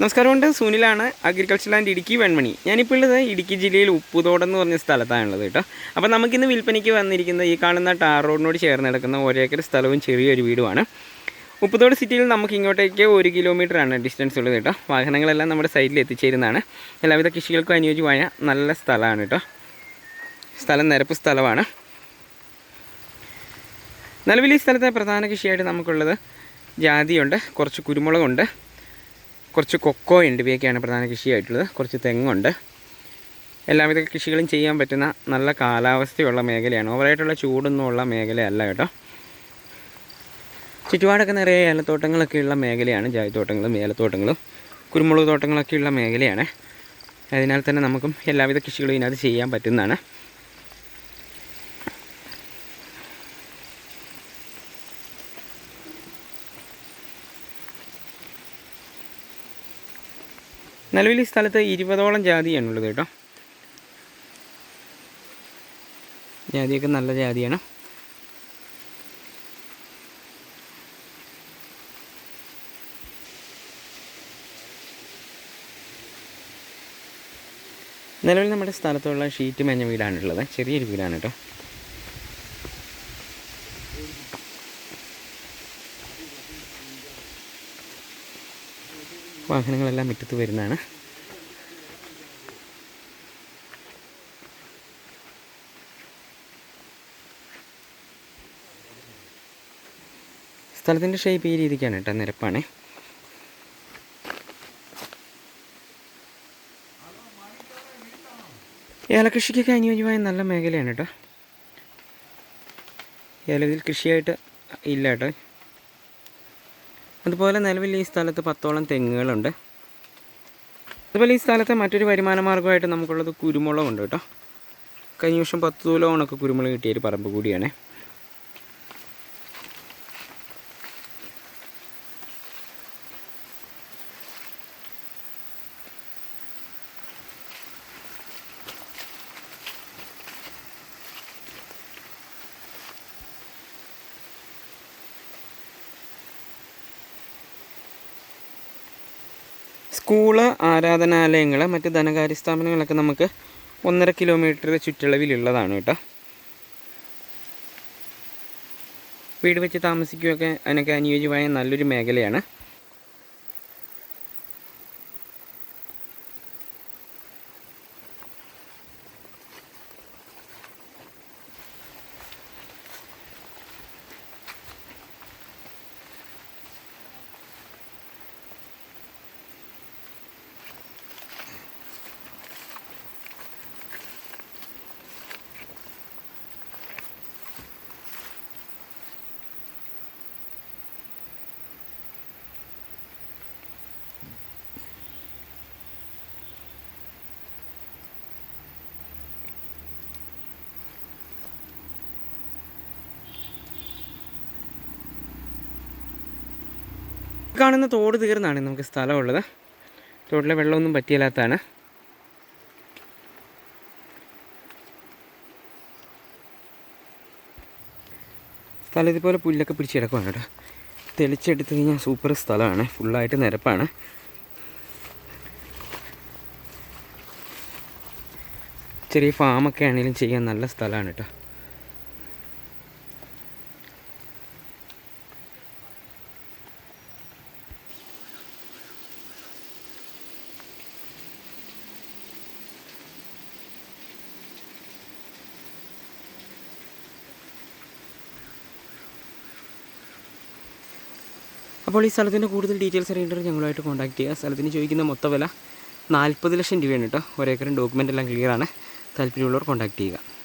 നമസ്കാരമുണ്ട്. സുനിലാണ് agriculture land Idukki Venmani. ഞാനിപ്പോൾ ഉള്ളത് ഇടുക്കി ജില്ലയിൽ ഉപ്പുതോടം എന്ന് പറഞ്ഞ സ്ഥലത്താണുള്ളത് കേട്ടോ. അപ്പോൾ നമുക്കിന്ന് വിൽപ്പനയ്ക്ക് വന്നിരിക്കുന്ന ഈ കാണുന്ന ടാർ റോഡിനോട് ചേർന്ന് കിടക്കുന്ന ഒരേക്കർ സ്ഥലവും ചെറിയൊരു വീടുമാണ്. ഉപ്പുതോട് സിറ്റിയിൽ നമുക്ക് ഇങ്ങോട്ടേക്ക് ഒരു കിലോമീറ്റർ ആണ് ഡിസ്റ്റൻസ് ഉള്ളത് കേട്ടോ. വാഹനങ്ങളെല്ലാം നമ്മുടെ സൈഡിൽ എത്തിച്ചേരുന്നതാണ്. എല്ലാവിധ കൃഷികൾക്കും അനുയോജ്യമായ നല്ല സ്ഥലമാണ് കേട്ടോ. സ്ഥലം നിരപ്പ് സ്ഥലമാണ്. നിലവിൽ ഈ സ്ഥലത്തെ പ്രധാന കൃഷിയായിട്ട് നമുക്കുള്ളത് ജാതിയുണ്ട് കുറച്ച് കുരുമുളകുണ്ട് കുറച്ച് കൊക്കോ ഉണ്ട് ഇവയൊക്കെയാണ് പ്രധാന കൃഷിയായിട്ടുള്ളത്. കുറച്ച് തെങ്ങുണ്ട്. എല്ലാവിധ കൃഷികളും ചെയ്യാൻ പറ്റുന്ന നല്ല കാലാവസ്ഥയുള്ള മേഖലയാണ്. ഓവറായിട്ടുള്ള ചൂടൊന്നുമുള്ള മേഖലയല്ല കേട്ടോ. ചുറ്റുപാടൊക്കെ നിറയെ ഏലത്തോട്ടങ്ങളൊക്കെയുള്ള മേഖലയാണ്. ജായത്തോട്ടങ്ങളും ഏലത്തോട്ടങ്ങളും കുരുമുളക് തോട്ടങ്ങളൊക്കെയുള്ള മേഖലയാണ്. അതിനാൽ തന്നെ നമുക്കും എല്ലാവിധ കൃഷികളും ഇതിനകത്ത് ചെയ്യാൻ പറ്റുന്നതാണ്. നിലവിൽ ഈ സ്ഥലത്ത് ഇരുപതോളം ജാതിയാണുള്ളത് കേട്ടോ. ജാതിയൊക്കെ നല്ല ജാതിയാണ്. നിലവിൽ നമ്മുടെ സ്ഥലത്തുള്ള ഷീറ്റ് മേഞ്ഞ വീടാണുള്ളത് ചെറിയൊരു വീടാണ് കേട്ടോ. വാഹനങ്ങളെല്ലാം മുറ്റത്ത് വരുന്നതാണ്. സ്ഥലത്തിന്റെ ഷേപ്പ് ഈ രീതിക്കാണ് കേട്ടോ നിരപ്പാണ്. ഏലകൃഷിക്കൊക്കെ അനുയോജ്യമായ നല്ല മേഖലയാണ് കേട്ടോ. ഏലത്തിൽ കൃഷിയായിട്ട് ഇല്ല കേട്ടോ. അതുപോലെ നിലവിൽ ഈ സ്ഥലത്ത് പത്തോളം തെങ്ങുകളുണ്ട്. അതുപോലെ ഈ സ്ഥലത്തെ മറ്റൊരു വരുമാന മാർഗമായിട്ട് നമുക്കുള്ളത് കുരുമുളകുണ്ട് കേട്ടോ. കഴിഞ്ഞ വർഷം പത്ത് തൂലോണൊക്കെ കുരുമുളക് കിട്ടിയൊരു പറമ്പ് കൂടിയാണ്. സ്കൂൾ ആരാധനാലയങ്ങൾ മറ്റ് ധനകാര്യ സ്ഥാപനങ്ങളൊക്കെ നമുക്ക് ഒന്നര കിലോമീറ്റർ ചുറ്റളവിലുള്ളതാണ് കേട്ടോ. വീട് വെച്ച് താമസിക്കുകയൊക്കെ അതിനൊക്കെ അനുയോജ്യമായ നല്ലൊരു മേഖലയാണ്. കാണുന്ന തോട് തീർന്നാണ് നമുക്ക് സ്ഥലമുള്ളത്. തോട്ടിലെ വെള്ളമൊന്നും പറ്റിയില്ലാത്തതാണ്. സ്ഥലം ഇതുപോലെ പുല്ലൊക്കെ പിടിച്ച് കിടക്കുവാണ് കേട്ടോ. തെളിച്ചെടുത്ത് കഴിഞ്ഞാൽ സൂപ്പർ സ്ഥലമാണ്. ഫുള്ളായിട്ട് നിരപ്പാണ്. ചെറിയ ഫാമൊക്കെ ആണെങ്കിലും ചെയ്യാൻ നല്ല സ്ഥലമാണ് കേട്ടോ. അപ്പോൾ ഈ സ്ഥലത്തിന്റെ കൂടുതൽ ഡീറ്റെയിൽസ് അറിയേണ്ടത് ഞങ്ങളുമായിട്ട് കോൺടാക്ട് ചെയ്യുക. സ്ഥലത്തിന് ചോദിക്കുന്ന മൊത്ത വില നാൽപ്പത് ലക്ഷം രൂപയാണ് കേട്ടോ. ഒരേക്കറും ഡോക്യുമെന്റ് എല്ലാം ക്ലിയറാണ് താല്പര്യമുള്ളവർ കോൺടാക്ട് ചെയ്യുക.